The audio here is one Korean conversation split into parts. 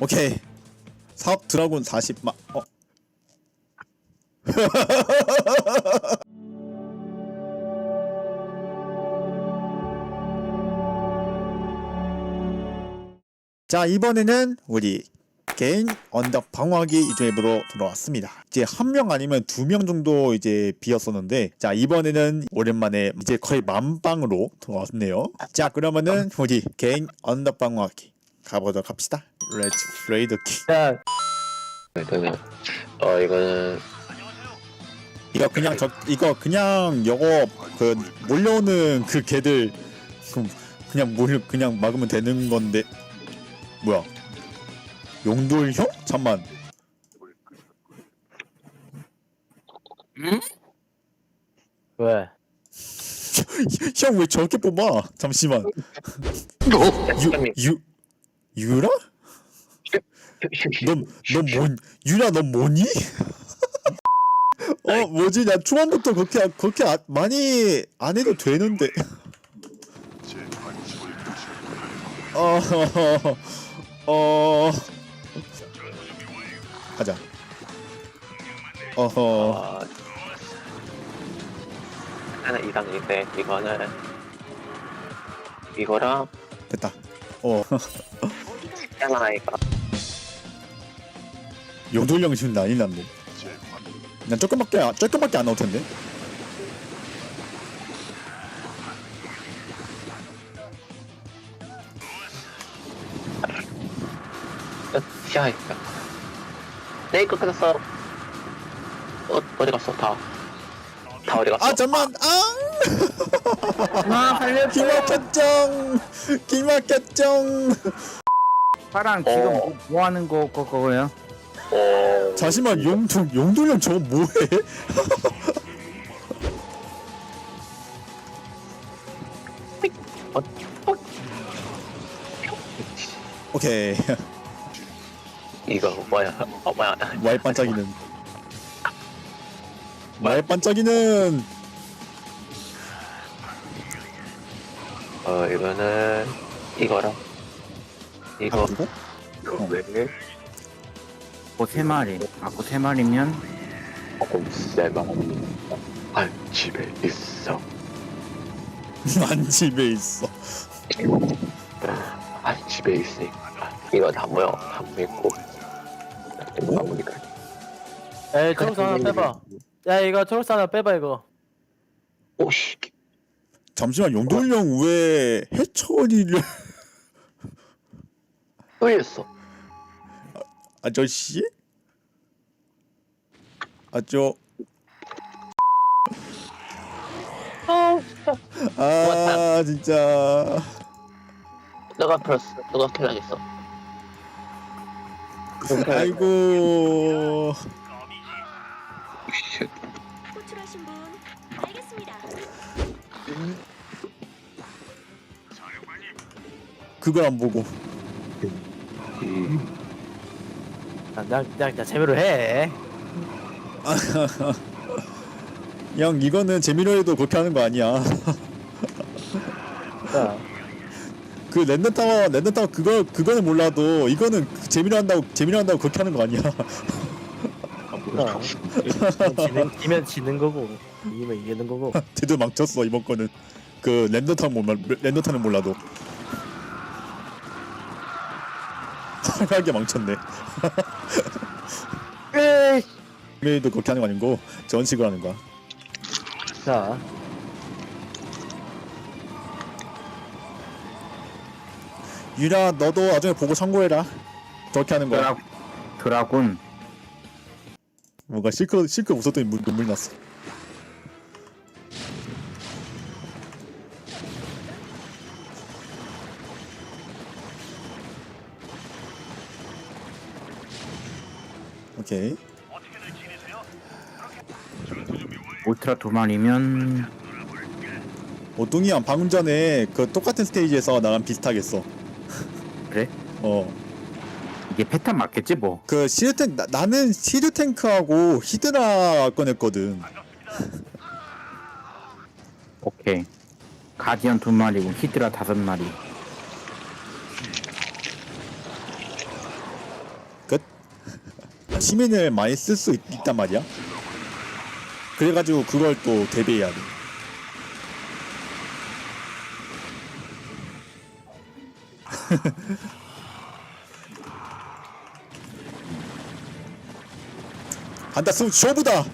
오케이 사업 드라군 40만 어 자 이번에는 우리 개인 언덕 방어하기 이조앱으로 돌아왔습니다. 이제 한 명 아니면 두 명 정도 이제 비었었는데 자 이번에는 오랜만에 이제 거의 만방으로 돌아왔네요. 자 그러면은 우리 개인 언덕 방어하기 가보도록 합시다. 렛츠 플레이 더 키. 야, 이거는 어 이거는 이거 그냥 저 이거 그냥 요거 그 몰려오는 그 개들 그 그냥 몰 그냥 막으면 되는 건데 뭐야 용돌형? 잠만 왜? 형 왜 저렇게 뽑아? 잠시만 유, 유 유라? 넌넌뭔 유라 넌 뭐니? 어 뭐지? 나 초반부터 그렇게 그렇게 아, 많이 안 해도 되는데. 어어 어, 가자. 어허. 어 하나 이상인데 이거는. 이거랑 됐다. 어. 하나이가 용돌령 지금 난리 났네 난 조금밖에 안- 조금밖에 안 나올 텐데. 시야니까 네이크 끊었어. 어 어디 갔어? 다 다 어디 갔어? 아 잠만 아! 아, 살려줘. 기막혔정! 기막혔정! 파랑 지금 어. 뭐, 뭐 하는 거, 거, 거예요? 어. 잠시만 용돌 용돌령 저거 뭐해? 오케이. 이거 뭐야? 어 뭐야? 와이 반짝이는. 와이 반짝이는! 어 이거는 이거랑 이거. 이거? 이거 왜 아고 세 마리. 아고 세 마리면 꼼세방 아 집에 있어. 난 집에 있어. 아 집에 있으니까. 이거 다 모이고. 이거 마무리가 에이 초록색 하나 빼봐. 야 이거 초록색 하나 빼봐 이거. 오씨. 잠시만 용돌령 왜 해처리를 또 아저씨? 아저. 아 진짜. 너가 플러스 너가 킬하겠어? 아이고. 호출하신 분 알겠습니다. 그걸 안 보고 야, 그냥 그냥 그냥 재미로 해. 형 이거는 재미로 해도 그렇게 하는 거 아니야. 야, 그 랜덤 타워 랜덤 타워 그거 그거는 몰라도 이거는 재미로 한다고 재미로 한다고 그렇게 하는 거 아니야. 야. 지는 이면 지는 거고 이기면 이기는 거고. 제대로 망쳤어 이번 거는. 그 랜덤 타워 몰라 랜덤 타는 몰라도 하게 망쳤네. 메이도 그렇게 하는 거 아니고 저런 식으로 하는 거야. 자. 유라 너도 나중에 보고 참고해라. 저렇게 하는 거야. 드라, 드라군. 뭔가 실컷 실컷 웃었더니 물- 눈물 났어 오케이 울트라 두 마리면 오뚱이야 방금 전에 그 똑같은 스테이지에서 나랑 비슷하겠어 그래? 어 이게 패턴 맞겠지 뭐. 그 시드탱 나, 나는 시드탱크하고 히드라 꺼냈거든 오케이. 가디언 두 마리고 히드라 다섯 마리. 시민을 많이 쓸 수 있단 말이야. 그래가지고 그걸 또 대비해야 돼. 간다 승 쇼부다.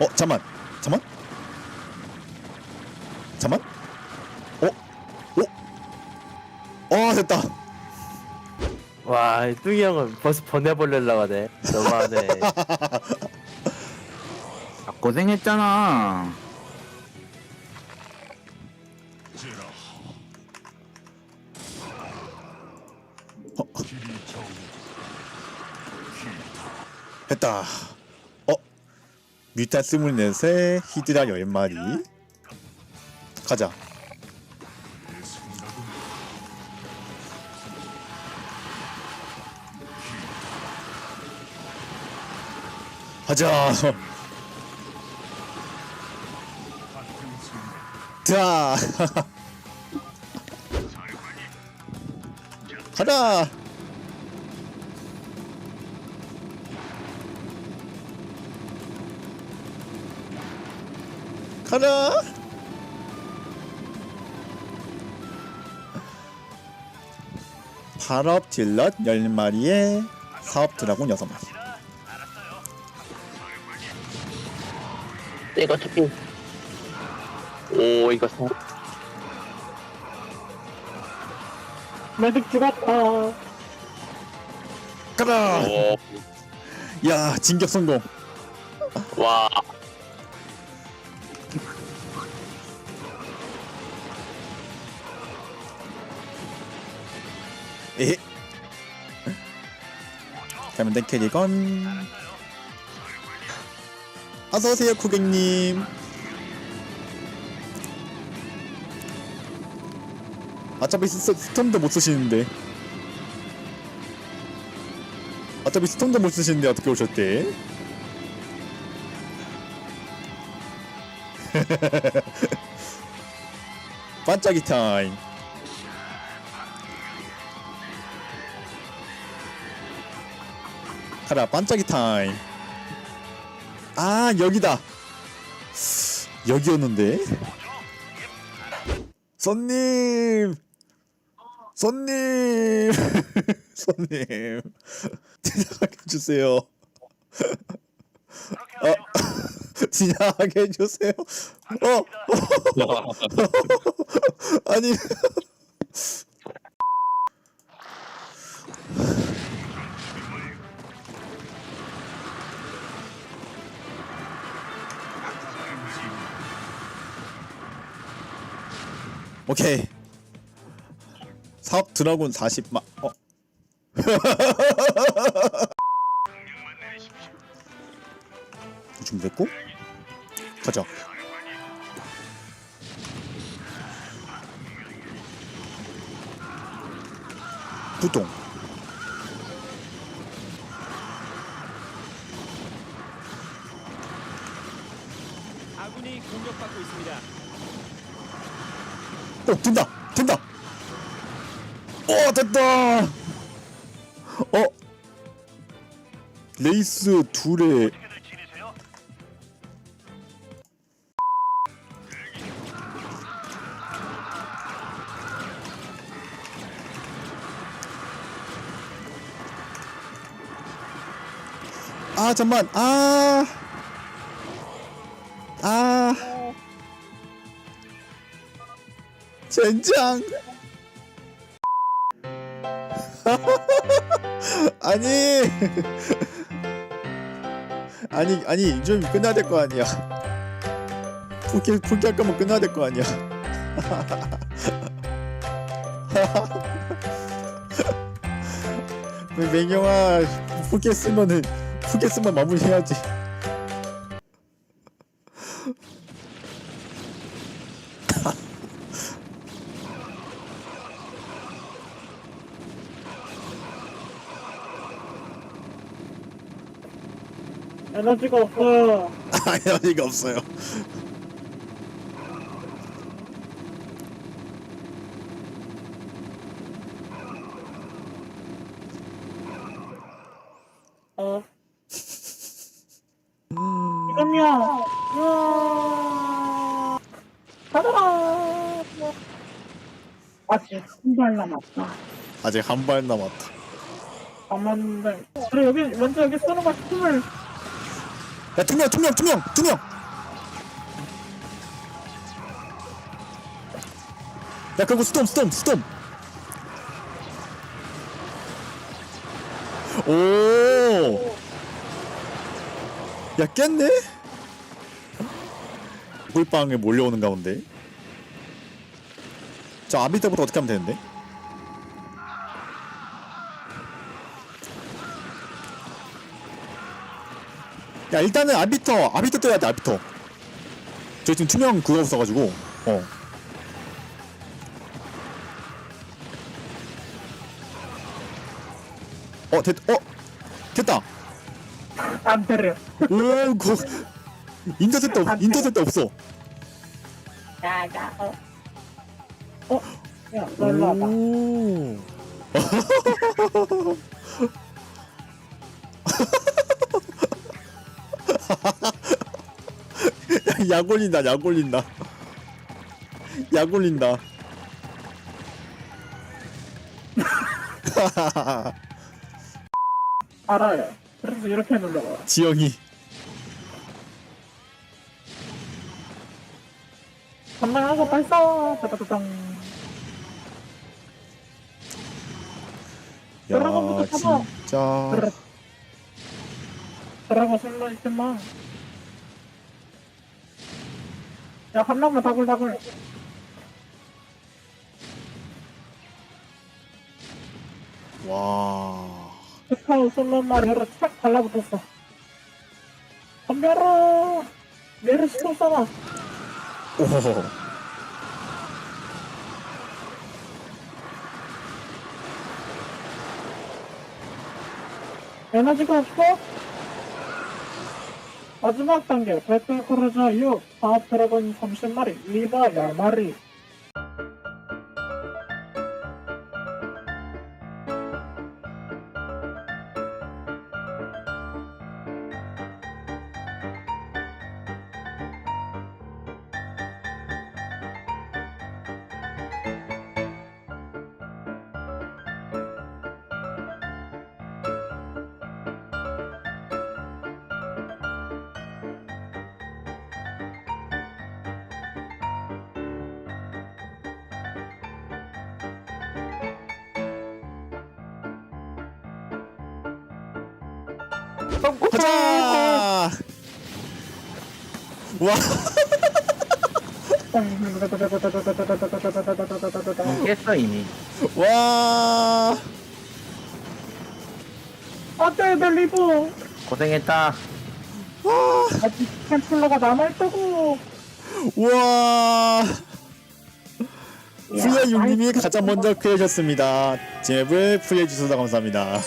어 잠만 잠만 어? 어? 어 됐다 와, 이 뚱이 형은 벌써 보내버리려고 하네. 너무하네. 아, 고생했잖아. 됐다 어? 뮤탄 스물넷에 히드라 열 마리 가자 가자. 자. 가자. 가라. 발업 질럿 10마리에 사업 드라곤 6마리 이거 토핑. 오, 이거 사. 매직 죽었다. 가라 오, 야 진격 성공 와. 에 잘못된 캐리건 어서오세요 고객님. 어차피 스, 스톰도 못 쓰시는데. 어차피 스톰도 못 쓰시는데 어떻게 오셨대? 반짝이 타임. 가라 반짝이 타임 아 여기다. 여기였는데. 손님! 손님! 손님! 지나가게 해주세요. 어 지나가게 해주세요. 어. 아니 오케이. 사업 드라군 40만 어. 준비됐고? 가자. 부동. 아군이 공격받고 있습니다. 어 된다 된다. 어 됐다. 어? 레이스 둘에 아 잠만. 아 아. 젠장. 아니. 아니 아니 좀 끝나야 될 거 아니야. 포기 포기할 거면 끝나야 될 거 아니야. 왜 맹영아 포기했으면은 포기했으면 마무리해야지 에너지가 없어. 에너지가 없어요. 어. 어. 아직 한발 남았다. 아직 한 발 남았다. 남았는데. 그래 여기 먼저 여기 쏘는 거 힘을 야 투명 투명 투명 투명. 야 그리고 스톰 스톰 스톰. 오. 야 깼네? 물방에 몰려오는 가운데. 자 아비터부터 어떻게 하면 되는데? 야 일단은 아비터 아비터 떠야 돼 아비터 저 지금 투명 그거 없어가지고 어 어, 됐, 어, 됐다. 안 때려. 오, 거, 인터셉트, 없, 인터셉트 없어. 야야. 어. 어. 야, 너 일로 와봐. 오. 약 올린다, 약 올린다. 약 올린다. 알아요. 그래서 이렇게 했는데. 지영이. 건강하고 발사. 따다다당. 야, 드라곤부터 잡아. 진짜. 드라고 설마 있지마. 야, 한 명만 다굴다굴. 와. 스카우 솔로 마리오를 착 달라붙었어. 덤벼라! 내를 시동 써라! 오. 에너지가 없어? 마지막 단계, 배틀 크루저 6, 사업 드래곤 30마리, 리버 10마리. 가자! 와, 깼어 이미 와, 안돼, 내 리버! 고생했다 아직 템플러가 남아있다고! 와. 플레이유님이 가장 먼저 클리어하셨습니다. 제 앱을 플레이해주셔서 감사합니다.